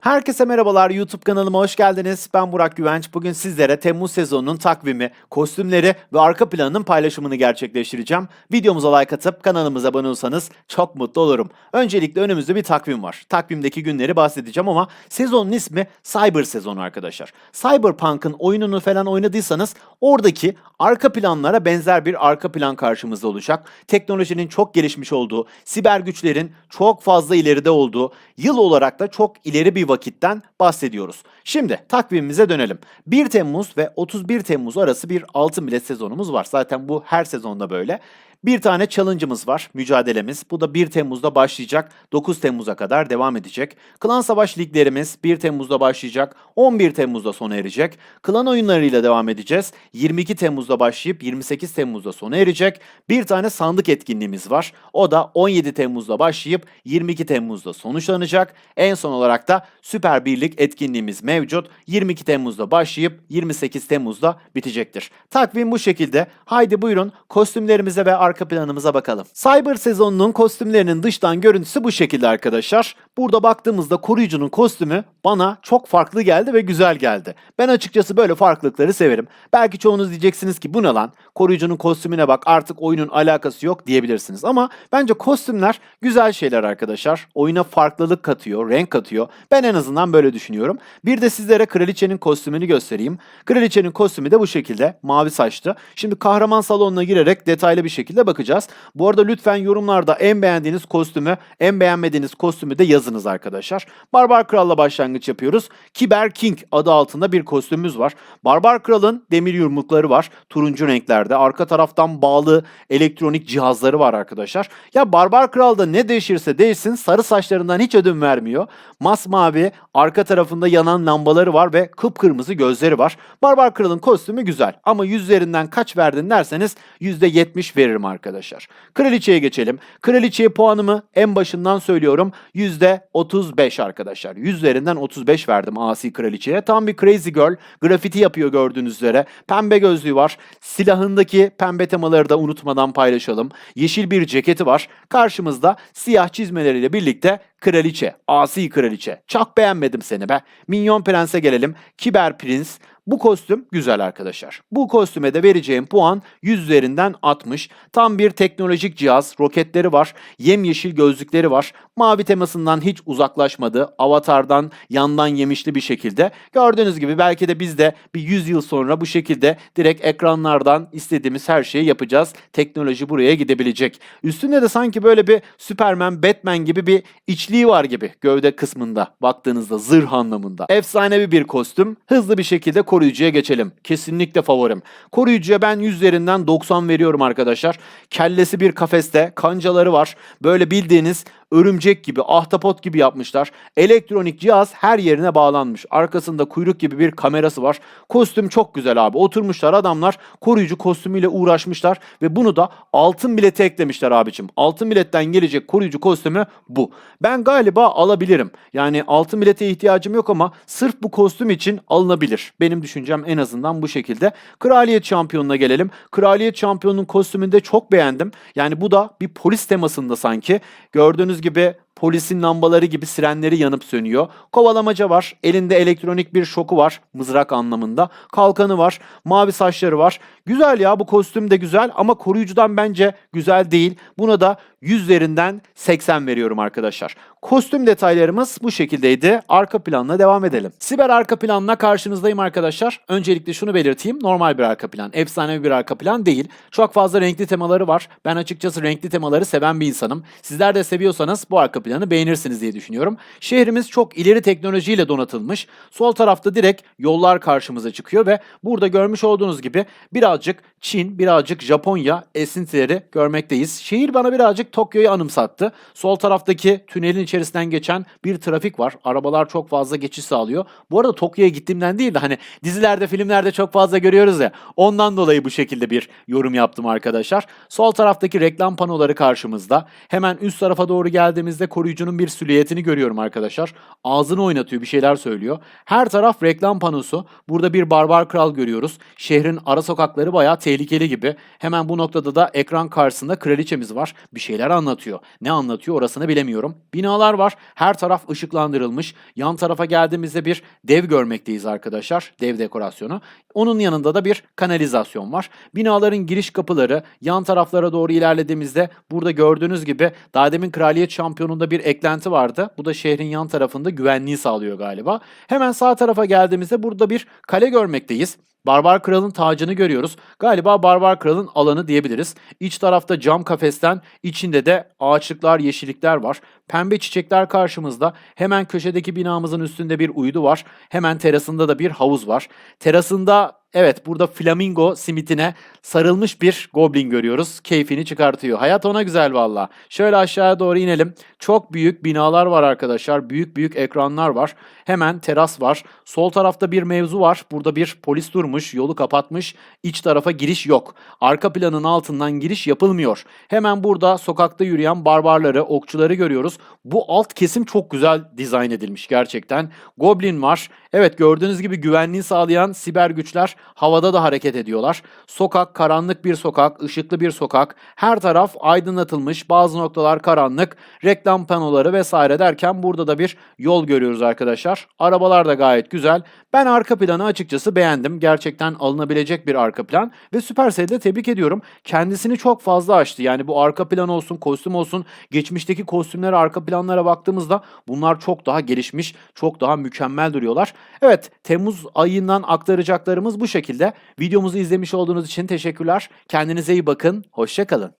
Herkese merhabalar YouTube kanalıma hoş geldiniz. Ben Burak Güvenç. Bugün sizlere Temmuz sezonunun takvimi, kostümleri ve arka planının paylaşımını gerçekleştireceğim. Videomuza like atıp kanalımıza abone olursanız çok mutlu olurum. Öncelikle önümüzde bir takvim var. Takvimdeki günleri bahsedeceğim ama sezonun ismi Cyber sezonu arkadaşlar. Cyberpunk'ın oyununu falan oynadıysanız oradaki arka planlara benzer bir arka plan karşımızda olacak. Teknolojinin çok gelişmiş olduğu, siber güçlerin çok fazla ileride olduğu, yıl olarak da çok ileri bir vakitten bahsediyoruz. Şimdi takvimimize dönelim. 1 Temmuz ve 31 Temmuz arası bir altın bilet sezonumuz var. Zaten bu her sezonda böyle. Bir tane challenge'ımız var, mücadelemiz. Bu da 1 Temmuz'da başlayacak, 9 Temmuz'a kadar devam edecek. Klan Savaş liglerimiz 1 Temmuz'da başlayacak, 11 Temmuz'da sona erecek. Klan oyunlarıyla devam edeceğiz. 22 Temmuz'da başlayıp 28 Temmuz'da sona erecek. Bir tane sandık etkinliğimiz var. O da 17 Temmuz'da başlayıp 22 Temmuz'da sonuçlanacak. En son olarak da Süper Birlik etkinliğimiz mevcut. 22 Temmuz'da başlayıp 28 Temmuz'da bitecektir. Takvim bu şekilde. Haydi buyurun kostümlerimize ve arka planımıza bakalım. Cyber sezonunun kostümlerinin dıştan görüntüsü bu şekilde arkadaşlar. Burada baktığımızda koruyucunun kostümü bana çok farklı geldi ve güzel geldi. Ben açıkçası böyle farklılıkları severim. Belki çoğunuz diyeceksiniz ki bu ne lan? Koruyucunun kostümüne bak artık oyunun alakası yok diyebilirsiniz. Ama bence kostümler güzel şeyler arkadaşlar. Oyuna farklılık katıyor, renk katıyor. Ben en azından böyle düşünüyorum. Bir de sizlere kraliçenin kostümünü göstereyim. Kraliçenin kostümü de bu şekilde mavi saçlı. Şimdi kahraman salonuna girerek detaylı bir şekilde bakacağız. Bu arada lütfen yorumlarda en beğendiğiniz kostümü, en beğenmediğiniz kostümü de yazınız arkadaşlar. Barbar Kral'la başlangıç yapıyoruz. Kiber King adı altında bir kostümümüz var. Barbar Kral'ın demir yumrukları var. Turuncu renklerde. Arka taraftan bağlı elektronik cihazları var arkadaşlar. Ya Barbar Kral'da ne değişirse değişsin sarı saçlarından hiç ödün vermiyor. Masmavi arka tarafında yanan lambaları var ve kıpkırmızı gözleri var. Barbar Kral'ın kostümü güzel ama yüzlerinden kaç verdin derseniz %70 veririm arkadaşlar. Kraliçeye geçelim. Kraliçeye puanımı en başından söylüyorum. %35 arkadaşlar. Yüzlerinden 35 verdim Asi Kraliçe'ye. Tam bir crazy girl. Grafiti yapıyor gördüğünüz üzere. Pembe gözlüğü var. Silahındaki pembe temaları da unutmadan paylaşalım. Yeşil bir ceketi var. Karşımızda siyah çizmeleriyle birlikte kraliçe. Asi kraliçe. Çok beğenmedim seni be. Minyon Prens'e gelelim. Kiber Prens. Bu kostüm güzel arkadaşlar. Bu kostüme de vereceğim puan 100 üzerinden 60. Tam bir teknolojik cihaz. Roketleri var. Yemyeşil gözlükleri var. Mavi temasından hiç uzaklaşmadı. Avatardan yandan yemişli bir şekilde. Gördüğünüz gibi belki de biz de bir 100 yıl sonra bu şekilde direkt ekranlardan istediğimiz her şeyi yapacağız. Teknoloji buraya gidebilecek. Üstünde de sanki böyle bir Superman, Batman gibi bir içliği var gibi gövde kısmında baktığınızda zırh anlamında. Efsanevi bir kostüm. Hızlı bir şekilde koruyucuya geçelim. Kesinlikle favorim. Koruyucuya ben 100 üzerinden 90 veriyorum arkadaşlar. Kellesi bir kafeste, kancaları var. Böyle bildiğiniz örümcek gibi, ahtapot gibi yapmışlar. Elektronik cihaz her yerine bağlanmış. Arkasında kuyruk gibi bir kamerası var. Kostüm çok güzel abi. Oturmuşlar adamlar koruyucu kostümüyle uğraşmışlar ve bunu da altın bilete eklemişler abicim. Altın biletten gelecek koruyucu kostümü bu. Ben galiba alabilirim. Yani altın bilete ihtiyacım yok ama sırf bu kostüm için alınabilir. Benim düşüncem en azından bu şekilde. Kraliyet şampiyonuna gelelim. Kraliyet şampiyonunun kostümünü de çok beğendim. Yani bu da bir polis temasında sanki. Gördüğünüz gibi polisin lambaları gibi sirenleri yanıp sönüyor. Kovalamaca var. Elinde elektronik bir şoku var. Mızrak anlamında. Kalkanı var. Mavi saçları var. Güzel ya bu kostüm de güzel ama koruyucudan bence güzel değil. Buna da 100 üzerinden 80 veriyorum arkadaşlar. Kostüm detaylarımız bu şekildeydi. Arka planla devam edelim. Siber arka planla karşınızdayım arkadaşlar. Öncelikle şunu belirteyim. Normal bir arka plan. Efsanevi bir arka plan değil. Çok fazla renkli temaları var. Ben açıkçası renkli temaları seven bir insanım. Sizler de seviyorsanız bu arka planı beğenirsiniz diye düşünüyorum. Şehrimiz çok ileri teknolojiyle donatılmış. Sol tarafta direkt yollar karşımıza çıkıyor ve burada görmüş olduğunuz gibi birazcık Çin, birazcık Japonya esintileri görmekteyiz. Şehir bana birazcık Tokyo'yu anımsattı. Sol taraftaki tünelin içerisinden geçen bir trafik var. Arabalar çok fazla geçiş sağlıyor. Bu arada Tokyo'ya gittiğimden değil de hani dizilerde, filmlerde çok fazla görüyoruz ya. Ondan dolayı bu şekilde bir yorum yaptım arkadaşlar. Sol taraftaki reklam panoları karşımızda. Hemen üst tarafa doğru geldiğimizde koruyucunun bir silüetini görüyorum arkadaşlar. Ağzını oynatıyor, bir şeyler söylüyor. Her taraf reklam panosu. Burada bir barbar kral görüyoruz. Şehrin ara sokakları bayağı tehlikeli gibi. Hemen bu noktada da ekran karşısında kraliçemiz var. Bir şeyler anlatıyor. Ne anlatıyor orasını bilemiyorum. Binalar var. Her taraf ışıklandırılmış. Yan tarafa geldiğimizde bir dev görmekteyiz arkadaşlar. Dev dekorasyonu. Onun yanında da bir kanalizasyon var. Binaların giriş kapıları yan taraflara doğru ilerlediğimizde burada gördüğünüz gibi daha demin kraliyet şampiyonunda bir eklenti vardı. Bu da şehrin yan tarafında güvenliği sağlıyor galiba. Hemen sağ tarafa geldiğimizde burada bir kale görmekteyiz. Barbar Kral'ın tacını görüyoruz. Galiba Barbar Kral'ın alanı diyebiliriz. İç tarafta cam kafesten, içinde de ağaçlıklar, yeşillikler var. Pembe çiçekler karşımızda. Hemen köşedeki binamızın üstünde bir uydu var. Hemen terasında da bir havuz var. Terasında Evet burada flamingo simitine sarılmış bir goblin görüyoruz. Keyfini çıkartıyor. Hayat ona güzel valla. Şöyle aşağıya doğru inelim. Çok büyük binalar var arkadaşlar. Büyük büyük ekranlar var. Hemen teras var. Sol tarafta bir mevzu var. Burada bir polis durmuş. Yolu kapatmış. İç tarafa giriş yok. Arka planın altından giriş yapılmıyor. Hemen burada sokakta yürüyen barbarları, okçuları görüyoruz. Bu alt kesim çok güzel dizayn edilmiş gerçekten. Goblin var. Evet gördüğünüz gibi güvenliği sağlayan siber güçler havada da hareket ediyorlar. Sokak karanlık bir sokak, ışıklı bir sokak. Her taraf aydınlatılmış. Bazı noktalar karanlık. Reklam panoları vesaire derken burada da bir yol görüyoruz arkadaşlar. Arabalar da gayet güzel. Ben arka planı açıkçası beğendim. Gerçekten alınabilecek bir arka plan ve Supercell'i de tebrik ediyorum. Kendisini çok fazla açtı. Yani bu arka plan olsun, kostüm olsun, geçmişteki kostümlere, arka planlara baktığımızda bunlar çok daha gelişmiş, çok daha mükemmel duruyorlar. Evet, Temmuz ayından aktaracaklarımız bu şekilde. Videomuzu izlemiş olduğunuz için teşekkürler. Kendinize iyi bakın. Hoşçakalın.